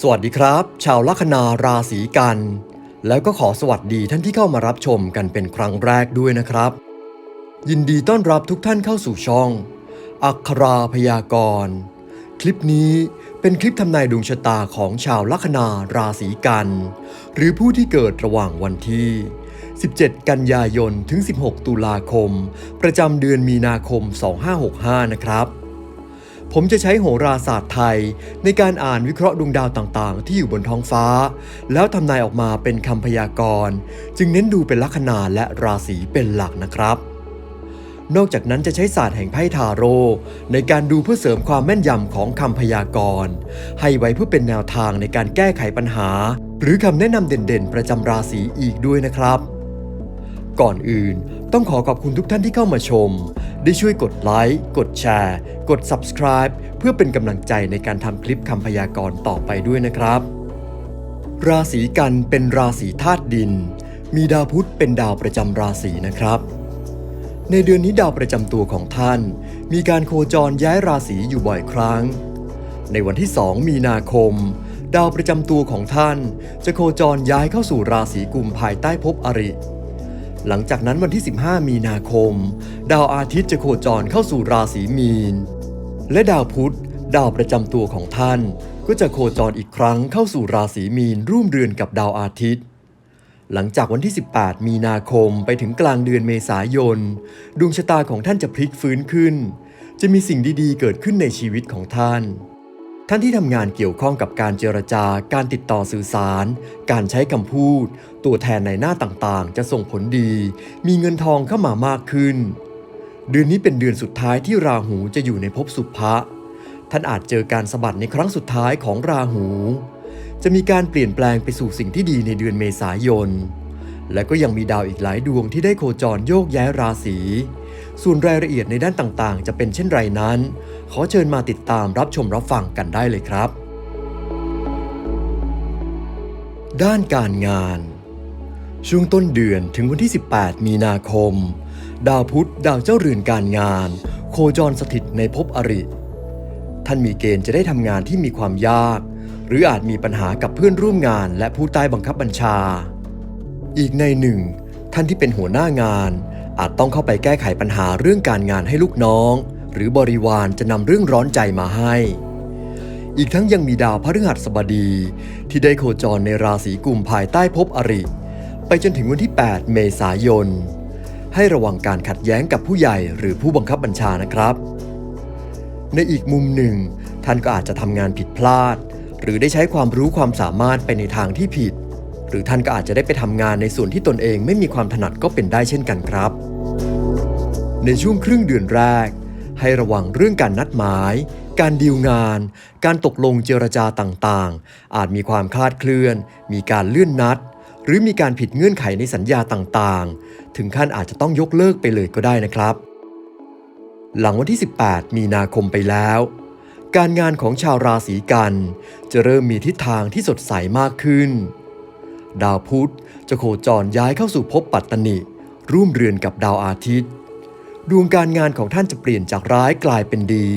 สวัสดีครับ ชาวลัคนาราศีกัน แล้วก็ขอสวัสดีท่านที่เข้ามารับชมกันเป็นครั้งแรกด้วยนะครับ ยินดีต้อนรับทุกท่านเข้าสู่ช่อง อัคราพยากรณ์คลิปนี้เป็นคลิปทำนายดวงชะตาของชาวลัคนาราศีกัน หรือผู้ที่เกิดระหว่างวันที่ 17 กันยายน ถึง 16 ตุลาคม ประจำเดือนมีนาคม 2565 นะครับ ผมจะใช้โหราศาสตร์ไทย ในการอ่านวิเคราะห์ดวงดาวต่างๆ ที่อยู่บนท้องฟ้า แล้วทำนายออกมาเป็นคำพยากรณ์ จึงเน้นดูเป็นลัคนาและราศีเป็นหลักนะครับนอกจากนั้นจะใช้ศาสตร์แห่งไพ่ทาโร่ในการดูเพื่อเสริมความแม่นยำของคำพยากรณ์ ให้ไว้เพื่อเป็นแนวทางในการแก้ไขปัญหา หรือคำแนะนำเด่นๆ ประจำราศีอีกด้วยนะครับ ก่อนอื่น ต้องขอขอบคุณทุกท่านที่เข้ามาชม ได้ช่วยกดไลค์กดแชร์ กด Subscribe เพื่อเป็นกำลังใจในการทำคลิปคำพยากรณ์ต่อไปด้วยนะครับ ราศีกันเป็นราศีธาตุดิน มีดาวพุธเป็นดาวประจำราศีนะครับ ในเดือนนี้ดาวประจำตัวของท่าน มีการโคจรย้ายราศีอยู่บ่อยครั้ง ในวันที่ 2 มีนาคมดาวประจำตัวของท่าน จะโคจรย้ายเข้าสู่ราศีกุมภายใต้ภพอริ หลังจากนั้นวันที่ 15 มีนาคม ดาวอาทิตย์จะโคจรเข้าสู่ราศีมีน และดาวพุธ ดาวประจำตัวของท่าน ก็จะโคจรอีกครั้งเข้าสู่ราศีมีนร่วมเรือนกับดาวอาทิตย์ หลังจากวันที่ 18 มีนาคมไปถึงกลางเดือนเมษายน ดวงชะตาของท่านจะพลิกฟื้นขึ้น จะมีสิ่งดีๆ เกิดขึ้นในชีวิตของท่าน ท่านที่ทำงานเกี่ยวข้องกับการเจรจาการติดต่อสื่อสาร การใช้คำพูด ตัวแทนในหน้าต่างๆ จะส่งผลดี มีเงินทองเข้ามามากขึ้น เดือนนี้เป็นเดือนสุดท้ายที่ราหูจะอยู่ในภพสุภะท่านอาจเจอการสะบัดในครั้งสุดท้ายของราหู จะมีการเปลี่ยนแปลงไปสู่สิ่งที่ดีในเดือนเมษายน และก็ยังมีดาวอีกหลายดวงที่ได้โคจรโยกย้ายราศี ส่วนรายละเอียดในด้านต่างๆ จะเป็นเช่นไรนั้น ขอเชิญมาติดตามรับชมรับฟังกันได้เลยครับ ด้านการงาน ช่วงต้นเดือนถึงวันที่ 18 มีนาคม ดาวพุธดาวเจ้าเรือนการงาน โคจรสถิตในภพอริ ท่านมีเกณฑ์จะได้ทำงานที่มีความยาก หรืออาจมีปัญหากับเพื่อนร่วมงานและผู้ใต้บังคับบัญชา อีกในหนึ่ง ท่านที่เป็นหัวหน้างาน อาจต้องเข้าไปแก้ไขปัญหาเรื่องการงานให้ลูกน้อง หรือบริวารจะนำเรื่องร้อนใจมาให้ อีกทั้งยังมีดาวพฤหัสบดี ที่ได้โคจรในราศีกุมภายใต้ภพอริ ไปจนถึงวันที่ 8 เมษายน ให้ระวังการขัดแย้งกับผู้ใหญ่หรือผู้บังคับบัญชานะครับ ในอีกมุมหนึ่ง ท่านก็อาจจะทำงานผิดพลาด หรือได้ใช้ความรู้ความสามารถไปในทางที่ผิดหรือท่านก็อาจจะได้ไปทำงานในส่วนที่ตนเองไม่มีความถนัดก็เป็นได้เช่นกันครับ ในช่วงครึ่งเดือนแรก ให้ระวังเรื่องการนัดหมาย การดีลงาน การตกลงเจรจาต่างๆ อาจมีความคลาดเคลื่อน มีการเลื่อนนัด หรือมีการผิดเงื่อนไขในสัญญาต่างๆ ถึงขั้นอาจจะต้องยกเลิกไปเลยก็ได้นะครับ หลังวันที่ 18 มีนาคมไปแล้วการงานของชาวราศีกัน จะเริ่มมีทิศทางที่สดใสมากขึ้น ดาวพุธจะโคจรย้ายเข้าสู่ภพปัตตนิร่วมเรือนกับดาวอาทิตย์ ดวงการงานของท่านจะเปลี่ยนจากร้ายกลายเป็นดี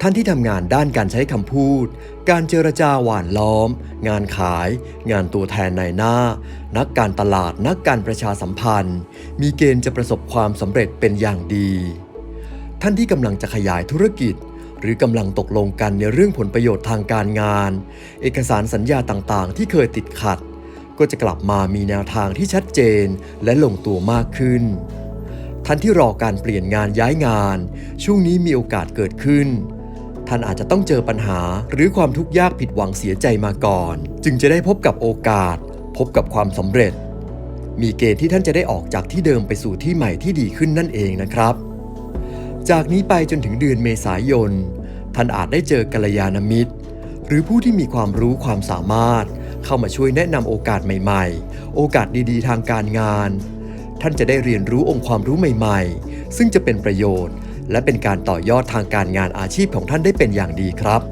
ท่านที่ทำงานด้านการใช้คำพูด การเจรจาหวานล้อม งานขาย งานตัวแทนในหน้า นักการตลาดนักการประชาสัมพันธ์ มีเกณฑ์จะประสบความสำเร็จเป็นอย่างดี ท่านที่กำลังจะขยายธุรกิจ หรือกำลังตกลงกันในเรื่องผลประโยชน์ทางการงาน เอกสารสัญญาต่างๆ ที่เคยติดขัด ก็จะกลับมามีแนวทางที่ชัดเจนและลงตัวมากขึ้น ท่านที่รอการเปลี่ยนงานย้ายงาน ช่วงนี้มีโอกาสเกิดขึ้น ท่านอาจจะต้องเจอปัญหาหรือความทุกข์ยากผิดหวังเสียใจมาก่อน จึงจะได้พบกับโอกาส พบกับความสำเร็จ มีเกณฑ์ที่ท่านจะได้ออกจากที่เดิมไปสู่ที่ใหม่ที่ดีขึ้นนั่นเองนะครับ จากนี้ไปจนถึงเดือนเมษายน ท่านอาจได้เจอกัลยาณมิตร หรือผู้ที่มีความรู้ความสามารถ เข้ามาช่วยแนะนำโอกาสใหม่ ๆ โอกาสดีๆ ทางการงาน ท่านจะได้เรียนรู้องค์ความรู้ใหม่ ๆ ซึ่งจะเป็นประโยชน์ และเป็นการต่อยอดทางการงานอาชีพของท่านได้เป็นอย่างดีครับ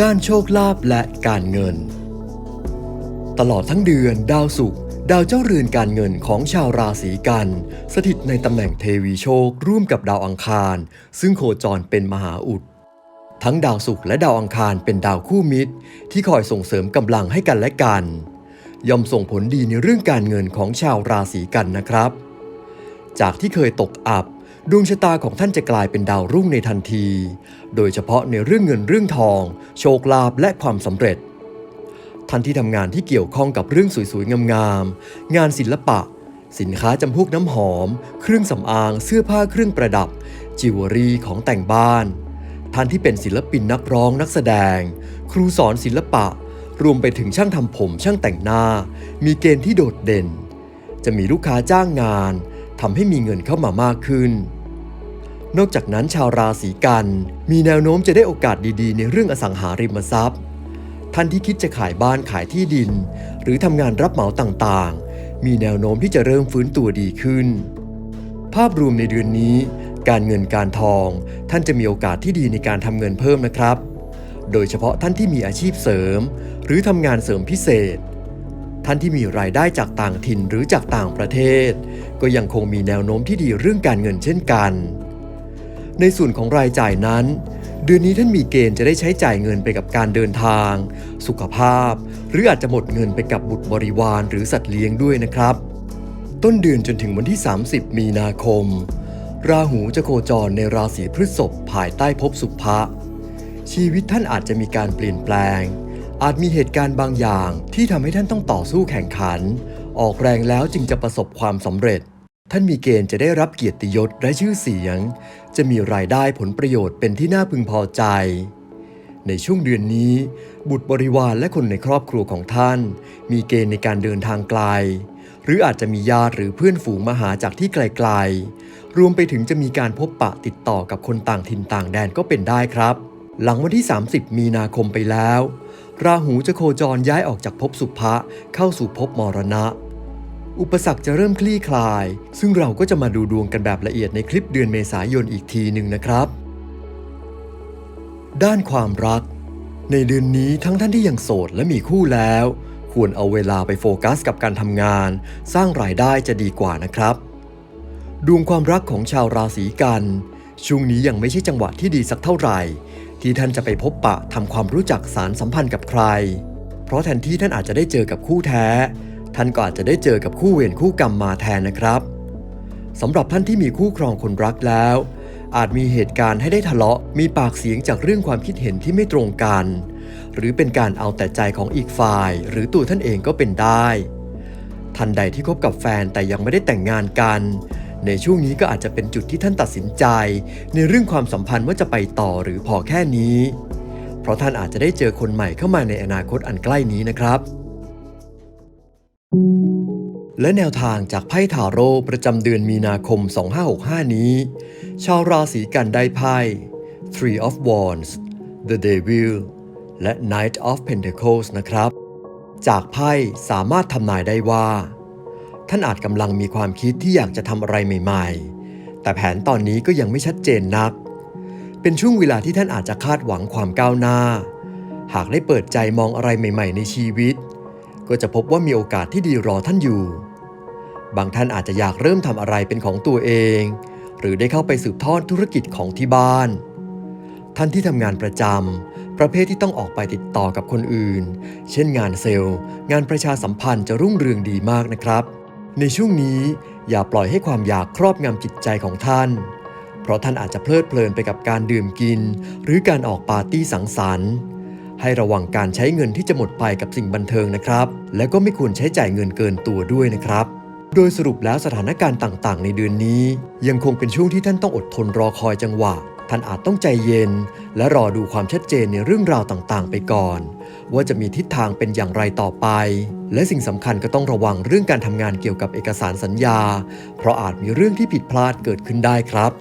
ด้านโชคลาภและการเงิน ตลอดทั้งเดือน ดาวศุกร์ดาวเจ้าเรือนการเงินของชาวราศีกัน สถิตในตำแหน่งเทวีโชค ร่วมกับดาวอังคาร ซึ่งโคจรเป็นมหาอุดทั้งดาวศุกร์และดาวอังคารเป็นดาวคู่มิตร ที่คอยส่งเสริมกำลังให้กันและกัน ย่อมส่งผลดีในเรื่องการเงินของชาวราศีกันนะครับ จากที่เคยตกอับ ดวงชะตาของท่านจะกลายเป็นดาวรุ่งในทันที โดยเฉพาะในเรื่องเงินเรื่องทอง โชคลาภและความสำเร็จ ท่านที่ทำงานที่เกี่ยวข้องกับเรื่องสวยๆงามๆงานศิลปะ สินค้าจำพวกน้ำหอม เครื่องสำอาง เสื้อผ้าเครื่องประดับ จิวเวลรี่ของแต่งบ้าน ท่านที่เป็นศิลปินนักร้องนักแสดง ครูสอนศิลปะ รวมไปถึงช่างทำผมช่างแต่งหน้า มีเกณฑ์ที่โดดเด่น จะมีลูกค้าจ้างงานทำให้มีเงินเข้ามามากขึ้น นอกจากนั้นชาวราศีกัน มีแนวโน้มจะได้โอกาสดีๆ ในเรื่องอสังหาริมทรัพย์ ท่านที่คิดจะขายบ้านขายที่ดิน หรือทำงานรับเหมาต่างๆ มีแนวโน้มที่จะเริ่มฟื้นตัวดีขึ้น ภาพรวมในเดือนนี้ การเงินการทอง ท่านจะมีโอกาสที่ดีในการทำเงินเพิ่มนะครับ โดยเฉพาะท่านที่มีอาชีพเสริม หรือทำงานเสริมพิเศษ ท่านที่มีรายได้จากต่างถิ่นหรือจากต่างประเทศ ก็ยังคงมีแนวโน้มที่ดีเรื่องการเงินเช่นกัน ในส่วนของรายจ่ายนั้น เดือนนี้ท่านมีเกณฑ์จะได้ใช้จ่ายเงินไปกับการเดินทาง สุขภาพ หรืออาจจะหมดเงินไปกับบุตรบริวารหรือสัตว์เลี้ยงด้วยนะครับ ต้นเดือนจนถึงวันที่ 30 มีนาคม ราหูจะโคจรในราศีพฤษภภายใต้ภพสุภะ ชีวิตท่านอาจจะมีการเปลี่ยนแปลง อาจมีเหตุการณ์บางอย่างที่ทำให้ท่านต้องต่อสู้แข่งขัน ออกแรงแล้วจึงจะประสบความสำเร็จ ท่านมีเกณฑ์จะได้รับเกียรติยศและชื่อเสียง จะมีรายได้ผลประโยชน์เป็นที่น่าพึงพอใจ ในช่วงเดือนนี้ บุตรบริวารและคนในครอบครัวของท่าน มีเกณฑ์ในการเดินทางไกล หรืออาจจะมีญาติหรือเพื่อนฝูงมาหาจากที่ไกลๆรวมไปถึงจะมีการพบปะติดต่อกับคนต่างถิ่นต่างแดนก็เป็นได้ครับ หลังวันที่ 30 มีนาคมไปแล้ว ราหูจะโคจรย้ายออกจากภพสุภะเข้าสู่ภพมรณะ อุปสรรคจะเริ่มคลี่คลาย ซึ่งเราก็จะมาดูดวงกันแบบละเอียดในคลิปเดือนเมษายนอีกทีหนึ่งนะครับ ด้านความรัก ในเดือนนี้ทั้งท่านที่ยังโสดและมีคู่แล้ว ควรเอาเวลาไปโฟกัสกับการทำงาน สร้างรายได้จะดีกว่านะครับดวงความรักของชาวราศีกัน ช่วงนี้ยังไม่ใช่จังหวะที่ดีสักเท่าไหร่ ที่ท่านจะไปพบปะทำความรู้จักสารสัมพันธ์กับใคร เพราะแทนที่ท่านอาจจะได้เจอกับคู่แท้ ท่านก็อาจจะได้เจอกับคู่เวรคู่กรรมมาแทนนะครับสำหรับท่านที่มีคู่ครองคนรักแล้ว อาจมีเหตุการณ์ให้ได้ทะเลาะมีปากเสียงจากเรื่องความคิดเห็นที่ไม่ตรงกัน หรือเป็นการเอาแต่ใจของอีกฝ่าย หรือตัวท่านเองก็เป็นได้ ทันใดที่คบกับแฟนแต่ยังไม่ได้แต่งงานกัน ในช่วงนี้ก็อาจจะเป็นจุดที่ท่านตัดสินใจ ในเรื่องความสัมพันธ์ว่าจะไปต่อหรือพอแค่นี้ เพราะท่านอาจจะได้เจอคนใหม่เข้ามาในอนาคตอันใกล้นี้นะครับ และแนวทางจากไพ่ทาโร่ประจำเดือนมีนาคม 2565 นี้ ชาวราศีกันได้ไพ่ Three of Wands The Devil และ Knight of Pentacles นะครับ จากไพ่สามารถทำนายได้ว่า ท่านอาจกำลังมีความคิดที่อยากจะทำอะไรใหม่ๆ แต่แผนตอนนี้ก็ยังไม่ชัดเจนนัก เป็นช่วงเวลาที่ท่านอาจจะคาดหวังความก้าวหน้า หากได้เปิดใจมองอะไรใหม่ ๆ ในชีวิต ก็จะพบว่ามีโอกาสที่ดีรอท่านอยู่ บางท่านอาจจะอยากเริ่มทำอะไรเป็นของตัวเอง หรือได้เข้าไปสืบทอดธุรกิจของที่บ้าน ท่านที่ทำงานประจำประเภทที่ต้องออกไปติดต่อกับคนอื่น เช่นงานเซลล์ งานประชาสัมพันธ์จะรุ่งเรืองดีมากนะครับ ในช่วงนี้อย่าปล่อยให้ความอยากครอบงำจิตใจของท่าน เพราะท่านอาจจะเพลิดเพลินไปกับการดื่มกิน หรือการออกปาร์ตี้สังสรรค์ ให้ระวังการใช้เงินที่จะหมดไปกับสิ่งบันเทิงนะครับ และก็ไม่ควรใช้จ่ายเงินเกินตัวด้วยนะครับ โดยสรุปแล้วสถานการณ์ต่างๆ ในเดือนนี้ ยังคงเป็นช่วงที่ท่านต้องอดทนรอคอยจังหวะ ท่านอาจต้องใจเย็น และรอดูความชัดเจนในเรื่องราวต่างๆ ไปก่อน ว่าจะมีทิศทางเป็นอย่างไรต่อไป และสิ่งสำคัญก็ต้องระวังเรื่องการทำงานเกี่ยวกับเอกสารสัญญา เพราะอาจมีเรื่องที่ผิดพลาดเกิดขึ้นได้ครับ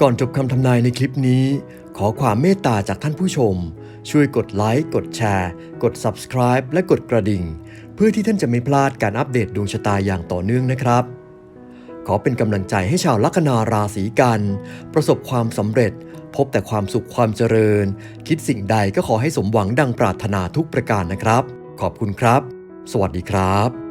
ก่อนจบคำทำนายในคลิปนี้ ขอความเมตตาจากท่านผู้ชม ช่วยกดไลค์กดแชร์ กด subscribe และกดกระดิ่ง เพื่อที่ท่านจะไม่พลาดการอัปเดตดวงชะตาอย่างต่อเนื่องนะครับ ขอเป็นกำลังใจให้ชาวลัคนาราศีกัน ประสบความสำเร็จ พบแต่ความสุขความเจริญ คิดสิ่งใดก็ขอให้สมหวังดังปรารถนาทุกประการนะครับ ขอบคุณครับ สวัสดีครับ